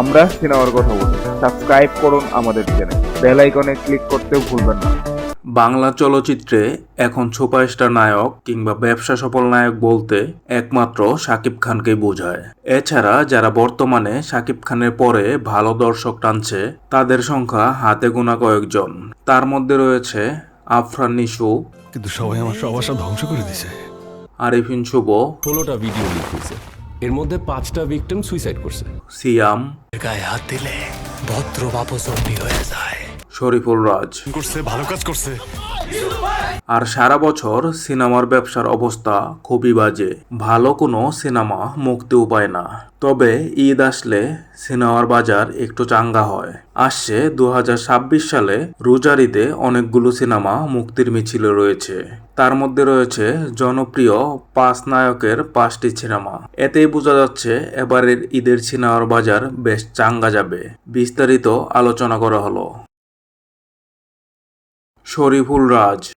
আমরা সিনেমার কথা বলি। সাবস্ক্রাইব করুন আমাদের চ্যানেল বেল আইকনে ক্লিক করতেও ভুলবেন না। বাংলা চলচ্চিত্রে এখন সুপারস্টার নায়ক কিংবা ব্যবসা সফল নায়ক বলতে একমাত্র শাকিব খানকে বোঝায়। এছাড়া যারা বর্তমানে শাকিব খানের পরে ভালো দর্শক টানছে তাদের সংখ্যা হাতে গোনা কয়েকজন। তার মধ্যে রয়েছে আফরান নিশু। কিন্তু সবাই আমার সব আশা ধ্বংস করে দিছে। আরিফিন শুভ। ষোলোটা ভিডিও হয়েছে এর মধ্যে পাঁচটা ভিকটিম সুইসাইড করছে। সিয়াম। গায়ে হাত দিলে ভদ্র বাপস জম্বি হয়ে যায়। শরীফুল রাজ। করছে ভালো কাজ করছে। আর সারা বছর সিনেমার ব্যবসার অবস্থা খুবই বাজে। ভালো কোনো সিনেমা মুক্তিও পায় না। তবে ঈদ আসলে সিনেমার বাজার একটু চাঙ্গা হয়। আসছে দু হাজার ছাব্বিশ সালে রোজার ঈদে অনেকগুলো সিনেমা মুক্তির মিছিল রয়েছে। তার মধ্যে রয়েছে জনপ্রিয় পাঁচ নায়কের পাঁচটি সিনেমা। এতেই বোঝা যাচ্ছে এবারের ঈদের সিনেমার বাজার বেশ চাঙ্গা যাবে। বিস্তারিত আলোচনা করা হলো। শরীফুল রাজ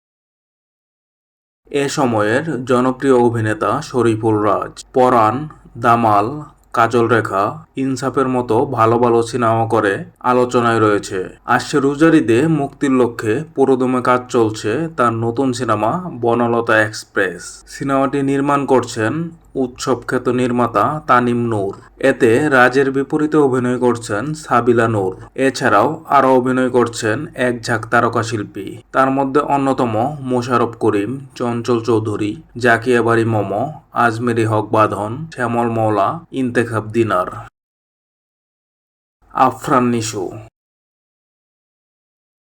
এ সময়ের জনপ্রিয় অভিনেতা শরীফুল রাজ, পরাণ, দামাল কাজল রেখা ইনসাফের মতো ভালো ভালো সিনেমা করে আলোচনায় রয়েছে। আসছে রোজারিদে মুক্তির লক্ষ্যে পুরোদমে কাজ চলছে তার নতুন সিনেমা বনলতা এক্সপ্রেস। সিনেমাটি নির্মাণ করছেন উৎসব খ্যাত নির্মাতা তানিম নূর। এতে রাজের বিপরীতে অভিনয় করছেন সাবিলা নূর। এছাড়াও আরও অভিনয় করছেন এক ঝাঁক তারকা শিল্পী তার মধ্যে অন্যতম মোশারফ করিম, চঞ্চল চৌধুরী, জাকিয়া বাড়ি মম, আজমেরি হক বাঁধন, শ্যামল মৌলা ইন্তেখাব দিনার। আফরান নিশু।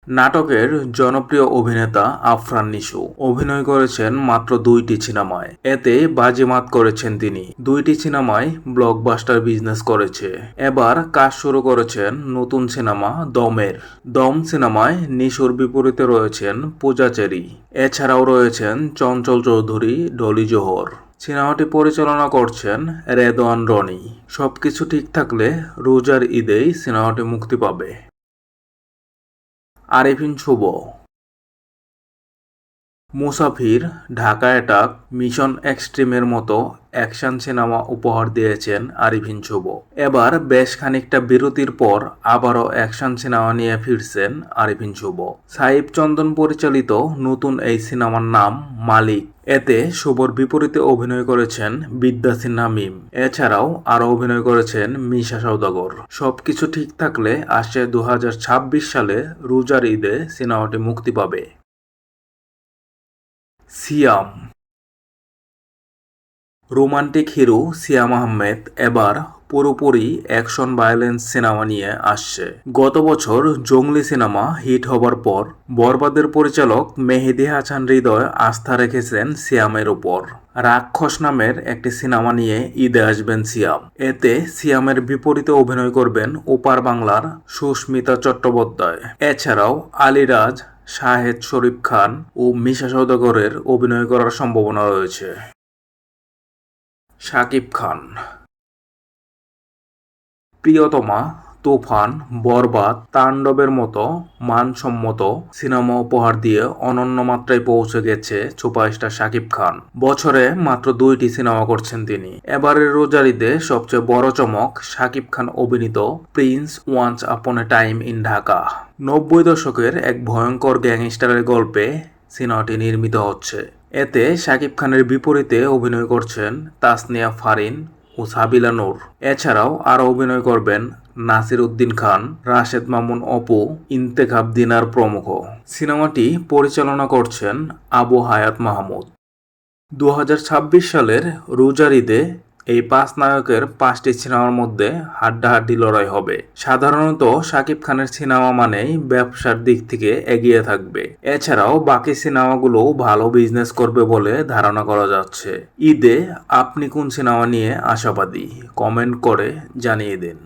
নাটকের জনপ্রিয় অভিনেতা আফরান নিশু। অভিনয় করেছেন মাত্র দুইটি সিনেমায়। এতে বাজিমাত করেছেন তিনি। দুইটি সিনেমায় ব্লকবাস্টার বিজনেস করেছে। এবার কাজ শুরু করেছেন নতুন সিনেমা দমের। দম সিনেমায় নিশুর বিপরীতে রয়েছেন পূজাচেরি এছাড়াও রয়েছেন চঞ্চল চৌধুরী, ডলি জোহর। সিনেমাটি পরিচালনা করছেন রেদওয়ান রনি। সবকিছু ঠিক থাকলে রোজার ঈদেই সিনেমাটি মুক্তি পাবে। আরিফিন শুভ মুসাফির ঢাকা অ্যাটাক মিশন এক্সট্রিমের মতো অ্যাকশন সিনেমা উপহার দিয়েছেন আরিফিন শুভ এবার বেশ খানিকটা বিরতির পর আবারও অ্যাকশন সিনেমা নিয়ে ফিরছেন আরিফিন শুভ সাহিব চন্দন পরিচালিত নতুন এই সিনেমার নাম মালিক। এতে শুভর বিপরীতে অভিনয় করেছেন বিদ্যা সিনহা মিম। এছাড়াও আরও অভিনয় করেছেন মিশা সৌদাগর সবকিছু ঠিক থাকলে আসছে দু হাজার ছাব্বিশ সালে রোজার ঈদে সিনেমাটি মুক্তি পাবে। সিয়াম। রোমান্টিক হিরো সিয়াম আহমেদ এবার পুরোপুরি অ্যাকশন ভায়োলেন্স সিনেমা নিয়ে আসছে। গত বছর জঙ্গলি সিনেমা হিট হবার পর বরবাদের পরিচালক মেহেদি হাসান হৃদয় আস্থা রেখেছেন সিয়ামের উপর। রাক্ষস নামের একটি সিনেমা নিয়ে ঈদে আসবেন সিয়াম। এতে সিয়ামের বিপরীতে অভিনয় করবেন ওপার বাংলার সুস্মিতা চট্টোপাধ্যায়। এছাড়াও আলিরাজ শাহেদ শরীফ খান ও মিশা সৌদাগরের অভিনয় করার সম্ভাবনা রয়েছে। শাকিব খান। প্রিয়তমা তুফান, বরবাদ, তাণ্ডবের মতো মানসম্মত সিনেমা উপহার দিয়ে অনন্য মাত্রায় পৌঁছে গেছে সুপারস্টার শাকিব খান। বছরে মাত্র দুইটি সিনেমা করছেন তিনি। এবারের রোজারিতে সবচেয়ে বড় চমক শাকিব খান অভিনীত Prince once upon A time in Dhaka. নব্বই দশকের এক ভয়ঙ্কর গ্যাংস্টারের গল্পে সিনেমাটি নির্মিত হচ্ছে। এতে শাকিব খানের বিপরীতে অভিনয় করছেন তাসনিয়া ফারিন ও সাবিলা নূর। এছাড়াও আরও অভিনয় করবেন নাসির উদ্দিন খান, রাশেদ মামুন অপু, ইন্তেখাব দিনার প্রমুখ। সিনেমাটি পরিচালনা করছেন আবু হায়াত মাহমুদ। দু হাজার ছাব্বিশ সালের রোজার ঈদে এই পাঁচ নায়কের পাঁচটি সিনেমার মধ্যে হাড্ডাহাড্ডি লড়াই হবে। সাধারণত শাকিব খানের সিনেমা মানেই ব্যবসার দিক থেকে এগিয়ে থাকবে। এছাড়াও বাকি সিনেমাগুলো ভালো বিজনেস করবে বলে ধারণা করা যাচ্ছে। ঈদে আপনি কোন সিনেমা নিয়ে আশাবাদী? কমেন্ট করে জানিয়ে দিন।